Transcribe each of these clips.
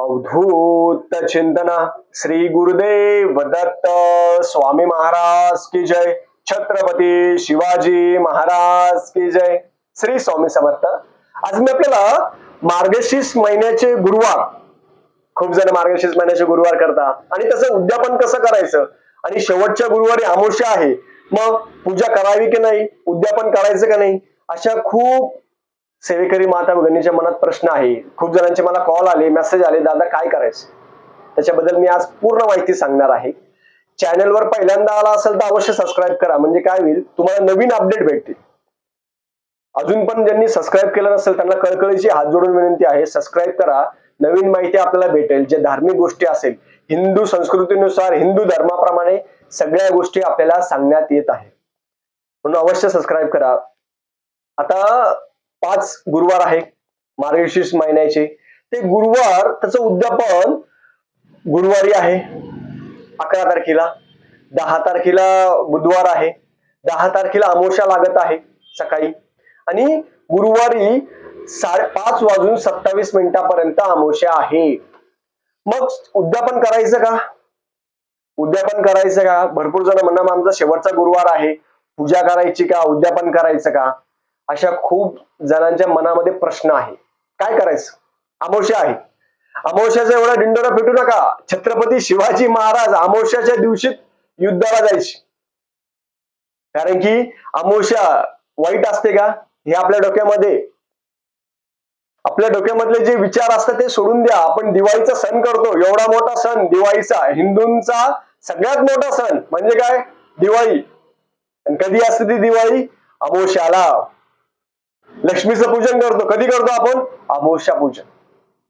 अवधूत चिंतना. श्री गुरुदेव दत्त स्वामी महाराज की जय. छत्रपती शिवाजी महाराज की जय. श्री स्वामी समर्थ. आज मी आपल्याला मार्गशीर्ष महिन्याचे गुरुवार खूप जण मार्गशीर्ष महिन्याचे गुरुवार करता आणि तसं उद्यापन कसं करायचं? आणि शेवटच्या गुरुवारी अमावस्या आहे. मग पूजा करावी की नाही? उद्यापन करायचं का नाही? अशा खूप सेवेकरी माता भगिनीच्या मनात प्रश्न आहे. खूप जणांचे मला कॉल आले मेसेज आले दादा काय करायचं? त्याच्याबद्दल मी आज पूर्ण माहिती सांगणार आहे. चॅनलवर पहिल्यांदा आला असेल तर अवश्य सबस्क्राईब करा. म्हणजे काय होईल तुम्हाला नवीन अपडेट भेटतील. अजून पण ज्यांनी सबस्क्राईब केलं नसेल त्यांना कळकळीची हात जोडून विनंती आहे सबस्क्राईब करा. नवीन माहिती आपल्याला भेटेल. जे धार्मिक गोष्टी असेल हिंदू संस्कृतीनुसार हिंदू धर्माप्रमाणे सगळ्या गोष्टी आपल्याला सांगण्यात येत आहे म्हणून अवश्य सबस्क्राईब करा. आता पाच गुरुवार आहे मार्गशीर्ष महिन्याचे. ते गुरुवार त्याचं उद्यापन गुरुवारी आहे अकरा तारखेला. दहा तारखेला बुधवार आहे. दहा तारखेला अमोशा लागत आहे सकाळी. आणि गुरुवारी साडे पाच वाजून सत्तावीस मिनिटापर्यंत अमोशा आहे. मग उद्यापन करायचं का? उद्यापन करायचं का? भरपूर जण म्हणणं आमचा शेवटचा गुरुवार आहे. पूजा करायची का? उद्यापन करायचं का? अशा खूप जणांच्या मनामध्ये प्रश्न आहे. काय करायचं? अमावस्या आहे. अमावस्याचा एवढा डिंडोरा पेटू नका. छत्रपती शिवाजी महाराज अमावस्याच्या दिवशी युद्धाला जायचे. कारण की अमावस्या वाईट असते का? हे आपल्या डोक्यामध्ये आपल्या डोक्यामधले जे विचार असतात ते सोडून द्या. आपण दिवाळीचा सण करतो. एवढा मोठा सण दिवाळीचा. हिंदूंचा सगळ्यात मोठा सण म्हणजे काय? दिवाळी. आणि कधी असते ती दिवाळी? अमोशाला लक्ष्मीचं पूजन करतो. कधी करतो आपण? अमावस्या पूजन.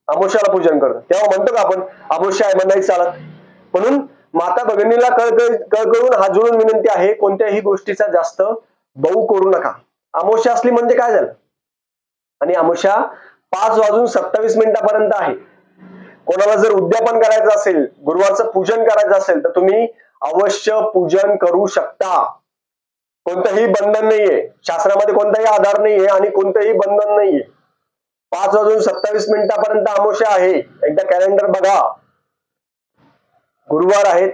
अमावस्याला पूजन करतो. तेव्हा म्हणतो का आपण? अमावस्या आहे नाही चालत. म्हणून माता भगिनीला कळकळ कळकळून हात जोडून विनंती आहे कोणत्याही गोष्टीचा जास्त बहु करू नका. अमावस्या असली म्हणजे काय झालं? आणि अमावस्या पाच वाजून सत्तावीस मिनिटापर्यंत आहे. कोणाला जर उद्यापन करायचं असेल गुरुवारचं पूजन करायचं असेल तर तुम्ही अवश्य पूजन करू शकता. कोणतंही बंधन नाहीये. शास्त्रामध्ये कोणताही आधार नाहीये आणि कोणतंही बंधन नाहीये. पाच वाजून सत्तावीस मिनिटापर्यंत अमोशा आहे. एकदा कॅलेंडर बघा. गुरुवार आहेत.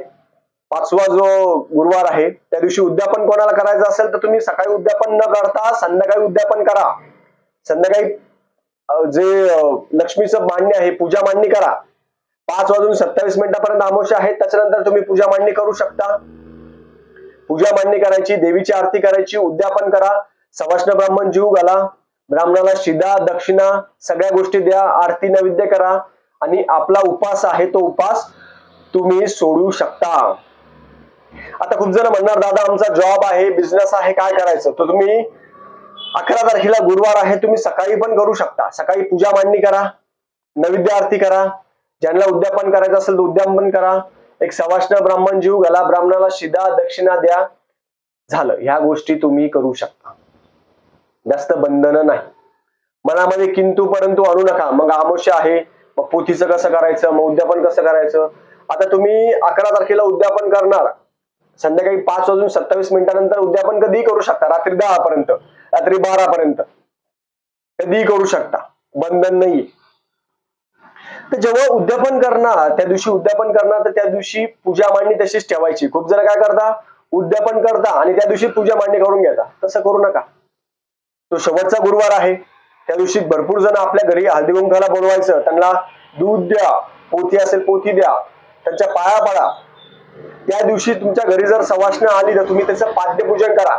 पाचवा जो गुरुवार आहे त्या दिवशी उद्यापन कोणाला करायचं असेल तर तुम्ही सकाळी उद्यापन न करता संध्याकाळी उद्यापन करा. संध्याकाळी जे लक्ष्मीचं मान्य आहे पूजा मांडणी करा. पाच वाजून सत्तावीस मिनिटापर्यंत अमावस्या आहे त्याच्यानंतर तुम्ही पूजा मांडणी करू शकता. पूजा मांडणी करायची देवीची आरती करायची उद्यापन करा. सवाष्ण ब्राह्मण जीव घाला. ब्राह्मणाला शिदा दक्षिणा सगळ्या गोष्टी द्या. आरती नैवेद्य करा. आणि आपला उपास आहे तो उपास तुम्ही सोडू शकता. आता खूप जण म्हणणार दादा आमचा जॉब आहे बिझनेस आहे काय करायचं? तर तुम्ही अकरा तारखेला गुरुवार आहे तुम्ही सकाळी पण करू शकता. सकाळी पूजा मांडणी करा. नैवेद्य आरती करा. ज्यांना उद्यापन करायचं असेल तर उद्यापन करा. एक सवाष्ण ब्राह्मण जीव गला ब्राह्मणाला शिदा दक्षिणा द्या. झालं. ह्या गोष्टी तुम्ही करू शकता. जास्त बंधन नाही. मनामध्ये किंतु परंतु आणू नका. मग आमोश्य आहे. मग पोथीचं कसं करायचं? मग उद्यापन कसं करायचं? आता तुम्ही अकरा तारखेला उद्यापन करणार. संध्याकाळी पाच वाजून सत्तावीस मिनिटानंतर उद्यापन कधीही करू शकता. रात्री दहा पर्यंत रात्री बारा पर्यंत कधीही करू शकता. बंधन नाहीये. तर जेव्हा उद्यापन करणार त्या दिवशी उद्यापन करणार तर त्या दिवशी पूजा मांडणी तशीच ठेवायची. खूप जण काय करता? उद्यापन करता आणि त्या दिवशी पूजा मांडणी करून घेता. तसं करू नका. तो शेवटचा गुरुवार आहे. त्या दिवशी भरपूर जण आपल्या घरी हळदी कुंकाला बोलवायचं. त्यांना दूध द्या पोथी असेल पोथी द्या. त्यांच्या पाया पडा. त्या दिवशी तुमच्या घरी जर सवासण आली तर तुम्ही त्याचं पाद्यपूजन करा.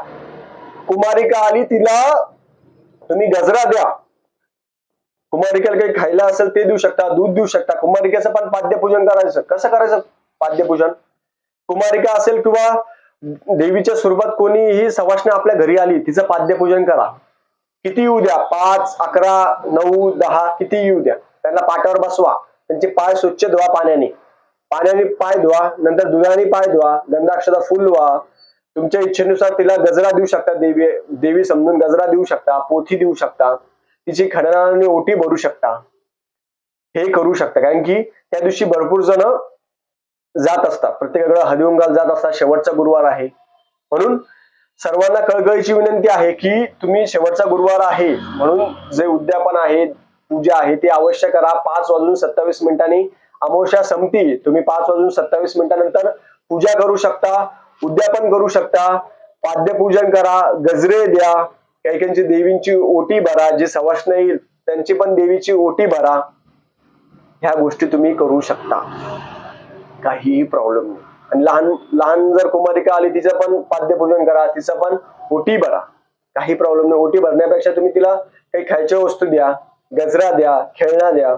कुमारिका आली तिला तुम्ही गजरा द्या. कुमारिकेला काही खायला असेल ते देऊ शकता दूध देऊ शकता. कुमारिकेचं पण पाद्यपूजन करायचं. कसं करायचं पाद्यपूजन? कुमारिका असेल किंवा देवीच्या स्वरूपात कोणीही सवासण आपल्या घरी आली तिचं पाद्यपूजन करा. किती येऊ द्या? पाच अकरा नऊ दहा किती येऊ द्या? त्यांना पाटावर बसवा. त्यांचे पाय स्वच्छ धुवा पाण्याने. पाण्याने पाय धुवा नंतर दुधाने पाय धुवा गंधाक्षरा फुल धुवा तुमच्या इच्छेनुसार तिला गजरा देऊ शकता देवी देवी समजून गजरा देऊ शकता पोथी देऊ शकता. तिची खणनाने ओटी भरू शकता हे करू शकता. कारण की त्या दिवशी भरपूर जण जात असतात. प्रत्येकाकडे हरिओंगाल जात असतात. शेवटचा गुरुवार आहे. म्हणून सर्वांना कळकळीची विनंती आहे की तुम्ही शेवटचा गुरुवार आहे म्हणून जे उद्यापन आहे पूजा आहे ते अवश्य करा. पाच वाजून सत्तावीस मिनिटांनी अमावस्या संपती तुम्ही पाच वाजून सत्तावीस मिनिटानंतर पूजा करू शकता उद्यापन करू शकता. पाद्यपूजन करा गजरे द्या. काही काहींची देवींची ओटी भरा जे सवाश नाही त्यांची पण देवीची ओटी भरा. ह्या गोष्टी तुम्ही करू शकता. काहीही प्रॉब्लेम नाही. आणि लहान लहान जर कुमारिका आली तिचं पण पाद्यपूजन करा तिचं पण ओटी भरा. काही प्रॉब्लेम नाही. ओटी भरण्यापेक्षा तुम्ही तिला काही खायच्या वस्तू द्या गजरा द्या खेळणा द्या.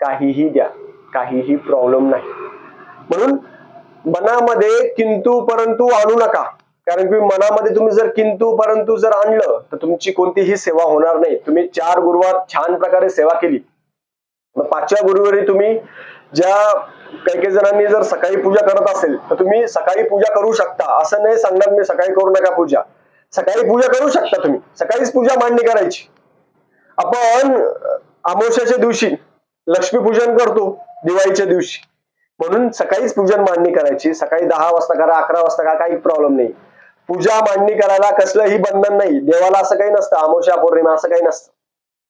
काहीही द्या. काहीही प्रॉब्लेम नाही. म्हणून मनामध्ये किंतु परंतु आणू नका. कारण की मनामध्ये तुम्ही जर किंतु परंतु जर आणलं तर तुमची कोणतीही सेवा होणार नाही. तुम्ही चार गुरुवार छान प्रकारे सेवा केली. मग पाचव्या गुरुवारी तुम्ही ज्या काही काही जणांनी जर सकाळी पूजा करत असेल तर तुम्ही सकाळी पूजा करू शकता. असं नाही सांगणार मी सकाळी करू नका पूजा. सकाळी पूजा करू शकता तुम्ही. सकाळीच पूजा मांडणी करायची. आपण अमावस्याच्या दिवशी लक्ष्मीपूजन करतो दिवाळीच्या दिवशी. म्हणून सकाळीच पूजन मांडणी करायची. सकाळी दहा वाजता करा अकरा वाजता करा काही प्रॉब्लेम नाही. पूजा मांडणी करायला कसलंही बंधन नाही. देवाला असं काही नसतं. आमोशा पौर्णिमा असं काही नसतं.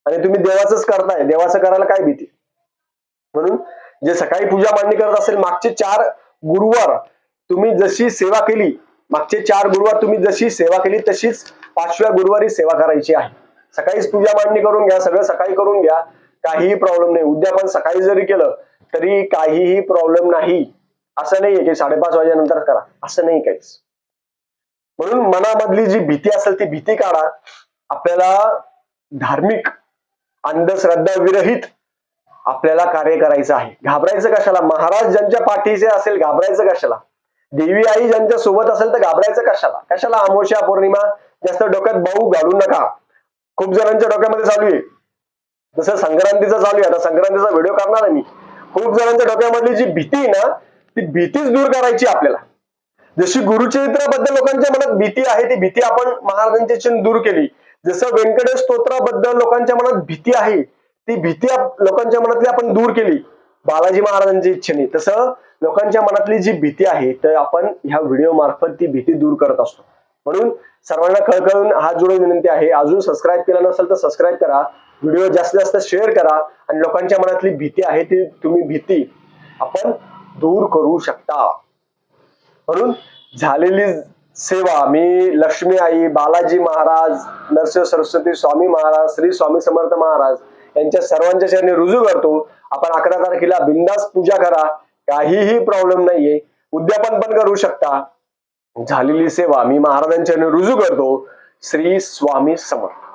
आणि तुम्ही देवाचंच करताय. देवाचं करायला काय भीती? म्हणून जे सकाळी पूजा मांडणी करत असेल मागचे चार गुरुवार तुम्ही जशी सेवा केली मागचे चार गुरुवार तुम्ही जशी सेवा केली तशीच पाचव्या गुरुवारी सेवा करायची आहे. सकाळीच पूजा मांडणी करून घ्या. सगळं सकाळी करून घ्या. काहीही प्रॉब्लेम नाही. उद्या पण सकाळी जरी केलं तरी काहीही प्रॉब्लेम नाही. असं नाहीये की साडेपाच वाजेनंतर करा. असं नाही काहीच. म्हणून मनामधली जी भीती असेल ती भीती काढा. आपल्याला धार्मिक अंधश्रद्धा विरहित आपल्याला कार्य करायचं आहे. घाबरायचं कशाला? महाराज ज्यांच्या पाठीचे असेल घाबरायचं कशाला? देवी आई ज्यांच्या सोबत असेल तर घाबरायचं कशाला? कशाला अमावस्या पौर्णिमा? जास्त डोक्यात भाऊ घालू नका. खूप जणांच्या डोक्यामध्ये चालू आहे. जसं संक्रांतीचा चालू आहे. आता संक्रांतीचा व्हिडिओ करणार आहे मी. खूप जणांच्या डोक्यामधली जी भीती आहे ना ती भीतीच दूर करायची आपल्याला. जशी गुरुचरित्राबद्दल लोकांच्या मनात भीती आहे ती भीती आपण महाराजांच्या दूर केली. जसं व्यंकटेश स्तोत्राबद्दल लोकांच्या मनात भीती आहे ती भीती लोकांच्या मनातली आपण दूर केली. बालाजी महाराजांची इच्छेने. तसं लोकांच्या मनातली जी भीती आहे तर आपण ह्या व्हिडिओ मार्फत ती भीती दूर करत असतो. म्हणून सर्वांना कळकळून हात जोडून विनंती आहे अजून सबस्क्राईब केलं नसेल तर सबस्क्राईब करा. व्हिडिओ जास्तीत जास्त शेअर करा आणि लोकांच्या मनातली भीती आहे ती तुम्ही भीती आपण दूर करू शकता. म्हणून झालेली सेवा. मी लक्ष्मी आई बालाजी महाराज नरसिंह सरस्वती स्वामी महाराज श्री स्वामी समर्थ महाराज यांच्या सर्वांच्या चरणी रुजू करतो. आपण अकरा तारखेला बिंदास पूजा करा. काहीही प्रॉब्लेम नाहीये. उद्यापन पण करू शकता. झालेली सेवा. मी महाराजांच्या रुजू करतो. श्री स्वामी समर्थ.